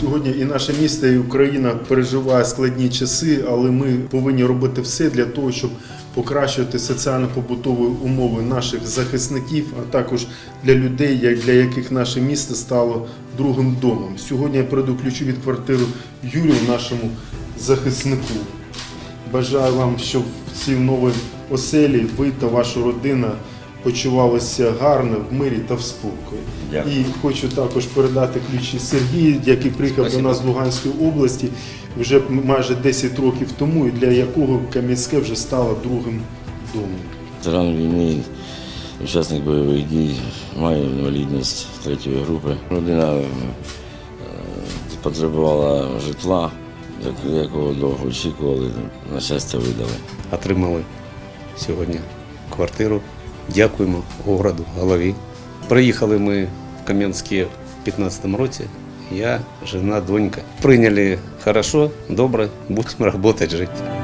Сьогодні і наше місто, і Україна переживає складні часи, але ми повинні робити все для того, щоб покращувати соціально-побутові умови наших захисників, а також для людей, для яких наше місто стало другим домом. Сьогодні я передаю ключі від квартири Юрію, нашому захиснику. Бажаю вам, щоб в цій новій оселі ви та ваша родина почувалися гарно в мирі та в спокої. І хочу також передати ключі Сергію, який приїхав Спасибо. до нас з Луганської області вже майже 10 років тому, і для якого Кам'янське вже стало другим домом. Ветеран війни, учасник бойових дій, має інвалідність третьої групи. Родина е, потребувала житла, як- якого довго очікували, на щастя видали. отримали сьогодні квартиру. Дякуємо городу, голові. Приїхали ми в Кам'янське в 15-му році. Я, жена, донька. Прийняли хорошо, добре, будемо працювати, жити.